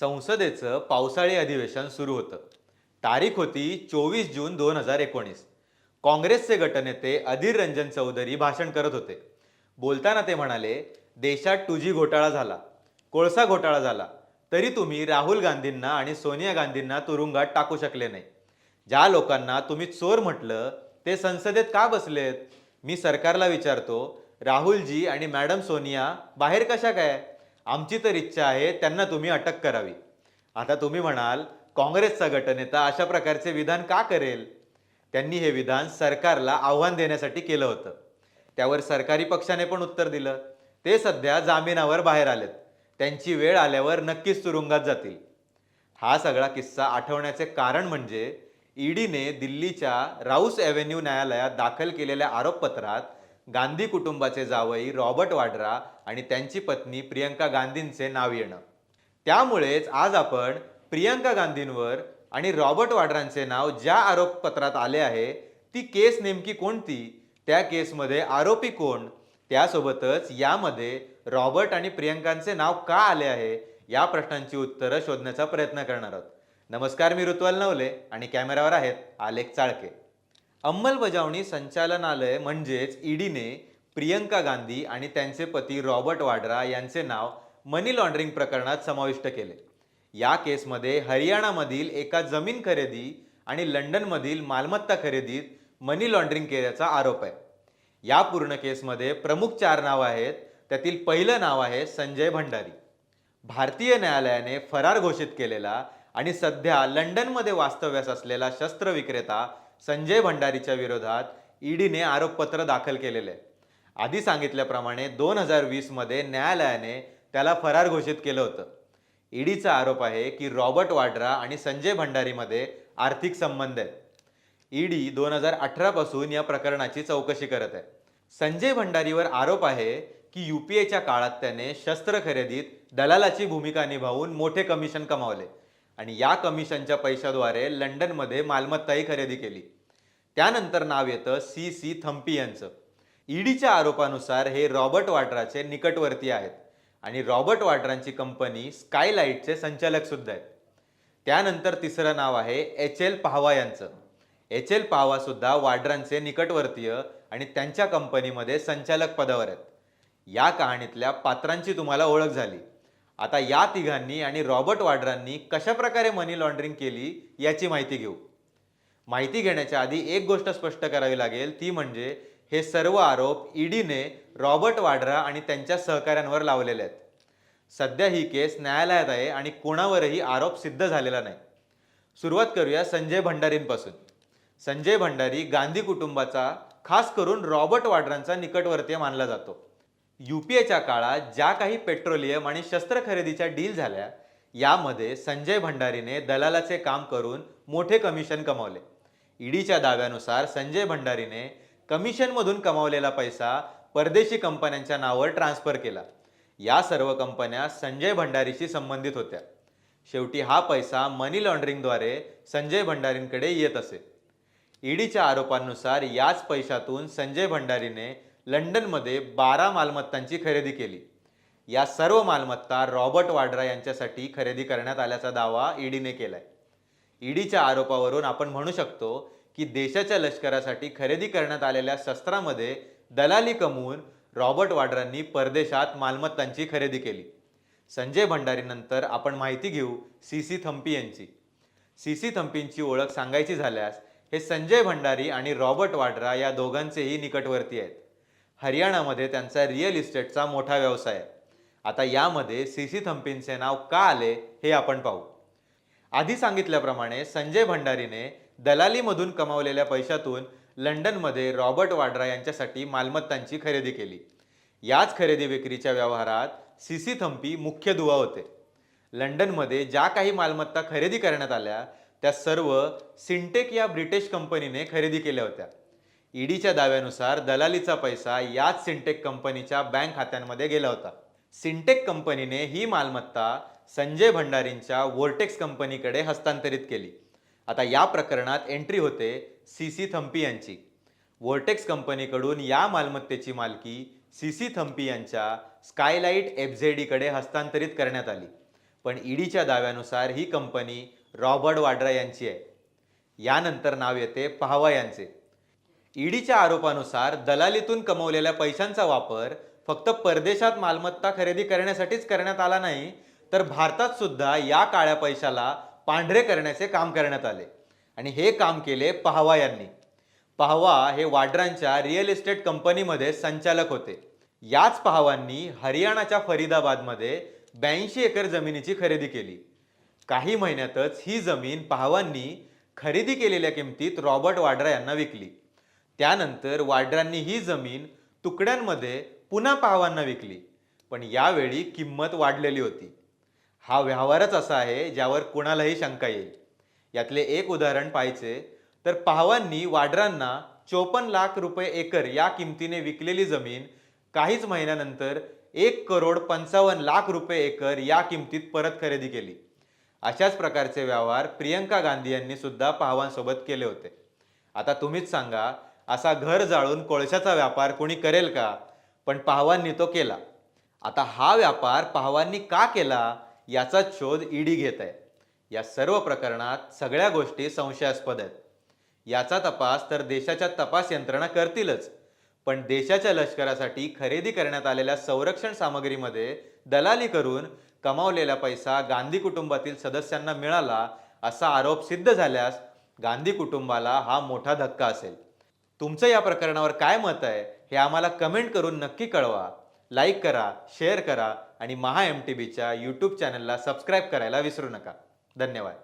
संसदेचं पावसाळी अधिवेशन सुरू होतं. तारीख होती चोवीस जून दोन हजार एकोणीस. काँग्रेसचे गटनेते अधीर रंजन चौधरी भाषण करत होते. बोलताना ते म्हणाले देशात टू जी घोटाळा झाला. कोळसा घोटाळा झाला. तरी तुम्ही राहुल गांधींना आणि सोनिया गांधींना तुरुंगात टाकू शकले नाही. ज्या लोकांना तुम्ही चोर म्हटलं ते संसदेत का बसलेत? मी सरकारला विचारतो राहुलजी आणि मॅडम सोनिया बाहेर कशा काय? आमची तर इच्छा आहे त्यांना तुम्ही अटक करावी. आता तुम्ही म्हणाल काँग्रेसचा गटनेता अशा प्रकारचे विधान का करेल? त्यांनी हे विधान सरकारला आव्हान देण्यासाठी केलं होतं. त्यावर सरकारी पक्षाने पण उत्तर दिलं. ते सध्या जामिनावर बाहेर आलेत. त्यांची वेळ आल्यावर नक्कीच तुरुंगात जातील. हा सगळा किस्सा आठवण्याचे कारण म्हणजे ईडीने दिल्लीच्या राऊस ॲव्हेन्यू न्यायालयात दाखल केलेल्या आरोपपत्रात गांधी कुटुंबाचे जावई रॉबर्ट वाड्रा आणि त्यांची पत्नी प्रियंका गांधींचे नाव येणं. त्यामुळेच आज आपण प्रियंका गांधींवर आणि रॉबर्ट वाड्रांचे नाव ज्या आरोपपत्रात आले आहे ती केस नेमकी कोणती? त्या केसमध्ये आरोपी कोण? त्यासोबतच यामध्ये रॉबर्ट आणि प्रियंकांचे नाव का आले आहे या प्रश्नांची उत्तरं शोधण्याचा प्रयत्न करणार आहोत. नमस्कार मी ऋतुवाल नवले आणि कॅमेऱ्यावर आहेत आलेख चाळके. अंमलबजावणी संचालनालय म्हणजेच ईडीने प्रियंका गांधी आणि त्यांचे पती रॉबर्ट वाड्रा यांचे नाव मनी लॉन्ड्रिंग प्रकरणात समाविष्ट केले. या केसमध्ये हरियाणामधील एका जमीन खरेदी आणि लंडनमधील मालमत्ता खरेदीत मनी लॉन्ड्रिंग केल्याचा आरोप आहे. या पूर्ण केसमध्ये प्रमुख चार नावं आहेत. त्यातील पहिलं नाव आहे संजय भंडारी. भारतीय न्यायालयाने फरार घोषित केलेला आणि सध्या लंडनमध्ये वास्तव्यास असलेला शस्त्र विक्रेता संजय भंडारीच्या विरोधात ईडीने आरोपपत्र दाखल केलेले. आहे आधी सांगितल्याप्रमाणे दोन हजार वीसमध्ये न्यायालयाने त्याला फरार घोषित केलं होतं. ईडीचा आरोप आहे की रॉबर्ट वाड्रा आणि संजय भंडारीमध्ये आर्थिक संबंध आहेत. ईडी दोन हजार अठरा पासून या प्रकरणाची चौकशी करत आहे. संजय भंडारीवर आरोप आहे की युपीएच्या काळात त्याने शस्त्र खरेदीत दलालाची भूमिका निभावून मोठे कमिशन कमावले आणि या कमिशनच्या पैशाद्वारे लंडनमध्ये मालमत्ताही खरेदी केली. त्यानंतर नाव येतं सी सी थम्पी यांचं. ईडीच्या आरोपानुसार हे रॉबर्ट वाड्राचे निकटवर्ती आहेत. आणि रॉबर्ट वाड्रांची कंपनी स्कायलाईटचे संचालक सुद्धा आहेत. त्यानंतर तिसरं नाव आहे एच एल पाहवा यांचं. एच एल पाहवा सुद्धा वाड्रांचे निकटवर्तीय आणि त्यांच्या कंपनीमध्ये संचालक पदावर आहेत. या कहाणीतल्या पात्रांची तुम्हाला ओळख झाली. आता या तिघांनी आणि रॉबर्ट वाड्रांनी कशा प्रकारे मनी लॉन्ड्रिंग केली याची माहिती घेऊ. माहिती घेण्याच्या आधी एक गोष्ट स्पष्ट करावी लागेल ती म्हणजे हे सर्व आरोप ईडीने रॉबर्ट वाड्रा आणि त्यांच्या सहकाऱ्यांवर लावलेले आहेत. सध्या ही केस न्यायालयात आहे आणि कोणावरही आरोप सिद्ध झालेला नाही. सुरुवात करूया संजय भंडारींपासून. संजय भंडारी गांधी कुटुंबाचा खास करून रॉबर्ट वाड्रांचा निकटवर्तीय मानला जातो. युपीएच्या काळात ज्या काही पेट्रोलियम आणि शस्त्र खरेदीच्या डील झाल्या यामध्ये संजय भंडारीने दलालाचे काम करून मोठे कमिशन कमावले. ईडीच्या दाव्यानुसार संजय भंडारीने कमिशनमधून कमावलेला पैसा परदेशी कंपन्यांच्या नावावर ट्रान्स्फर केला. या सर्व कंपन्या संजय भंडारीशी संबंधित होत्या. शेवटी हा पैसा मनी लॉन्ड्रिंगद्वारे संजय भंडारींकडे येत असे. ईडीच्या आरोपांनुसार याच पैशातून संजय भंडारीने लंडनमध्ये बारा मालमत्तांची खरेदी केली. या सर्व मालमत्ता रॉबर्ट वाड्रा यांच्यासाठी खरेदी करण्यात आल्याचा दावा ईडीने केलाय. ईडीच्या आरोपावरून आपण म्हणू शकतो की देशाच्या लष्करासाठी खरेदी करण्यात आलेल्या शस्त्रामध्ये दलाली कमवून रॉबर्ट वाड्रांनी परदेशात मालमत्तांची खरेदी केली. संजय भंडारीनंतर आपण माहिती घेऊ सी सी थंपी यांची. सी सी थंपींची ओळख सांगायची झाल्यास हे संजय भंडारी आणि रॉबर्ट वाड्रा या दोघांचेही निकटवर्ती आहेत. हरियाणामध्ये त्यांचा रिअल इस्टेटचा मोठा व्यवसाय आहे. आता यामध्ये सी सी थंपींचे नाव का आले हे आपण पाहू. आधी सांगितल्याप्रमाणे संजय भंडारीने दलालीमधून कमावलेल्या पैशातून लंडनमध्ये रॉबर्ट वाड्रा यांच्यासाठी मालमत्तांची खरेदी केली. याच खरेदी विक्रीच्या व्यवहारात सी सी मुख्य दुवा होते. लंडनमध्ये ज्या काही मालमत्ता खरेदी करण्यात आल्या त्या सर्व सिंटेक या ब्रिटिश कंपनीने खरेदी केल्या होत्या. ईडीच्या दाव्यानुसार दलालीचा पैसा याच सिंटेक कंपनीच्या बँक खात्यांमध्ये गेला होता. सिंटेक कंपनीने ही मालमत्ता संजय भंडारींच्या वोर्टेक्स कंपनीकडे हस्तांतरित केली. आता या प्रकरणात एंट्री होते सी सी थंपी यांची. वोर्टेक्स कंपनीकडून या मालमत्तेची मालकी सी सी थंपी यांच्या स्कायलाईट एफझेडीकडे हस्तांतरित करण्यात आली. पण ईडीच्या दाव्यानुसार ही कंपनी रॉबर्ट वाड्रा यांची आहे. यानंतर नाव येते पहावा यांचे. ईडीच्या आरोपानुसार दलालीतून कमवलेल्या पैशांचा वापर फक्त परदेशात मालमत्ता खरेदी करण्यासाठीच करण्यात आला नाही तर भारतात सुद्धा या काळ्या पैशाला पांढरे करण्याचे काम करण्यात आले. आणि हे काम केले पहावा यांनी. पहावा हे वाड्रांच्या रिअल इस्टेट कंपनीमध्ये संचालक होते. याच पहावांनी हरियाणाच्या फरीदाबादमध्ये ब्याऐंशी एकर जमिनीची खरेदी केली. काही महिन्यातच ही जमीन पहावांनी खरेदी केलेल्या किमतीत रॉबर्ट वाड्रा यांना विकली. त्यानंतर वाड्रांनी ही जमीन तुकड्यांमध्ये पुन्हा पावांना विकली. पण यावेळी किंमत वाढलेली होती. हा व्यवहारच असा आहे ज्यावर कुणालाही शंका येईल. यातले एक उदाहरण पाहायचे तर पाहवांनी वाड्रांना चोपन्न लाख रुपये एकर या किमतीने विकलेली जमीन काहीच महिन्यानंतर एक करोड पंचावन्न लाख रुपये एकर या किमतीत परत खरेदी केली. अशाच प्रकारचे व्यवहार प्रियंका गांधी यांनी सुद्धा पाहवांसोबत केले होते. आता तुम्हीच सांगा असा घर जाळून कोळशाचा व्यापार कोणी करेल का? पण पाहवांनी तो केला. आता हा व्यापार पाहवांनी का केला याचा शोध ईडी घेत आहे. या सर्व प्रकरणात सगळ्या गोष्टी संशयास्पद आहेत. याचा तपास तर देशाच्या तपास यंत्रणा करतीलच. पण देशाच्या लष्करासाठी खरेदी करण्यात आलेल्या संरक्षण सामग्रीमध्ये दलाली करून कमावलेला पैसा गांधी कुटुंबातील सदस्यांना मिळाला असा आरोप सिद्ध झाल्यास गांधी कुटुंबाला हा मोठा धक्का असेल. तुमचं या प्रकरणावर काय मत आहे? हे आम्हाला कमेंट करून नक्की कळवा. लाईक करा शेअर करा आणि महा एम टी बीच्या यूट्यूब चॅनलला सबस्क्राईब करायला विसरू नका. धन्यवाद.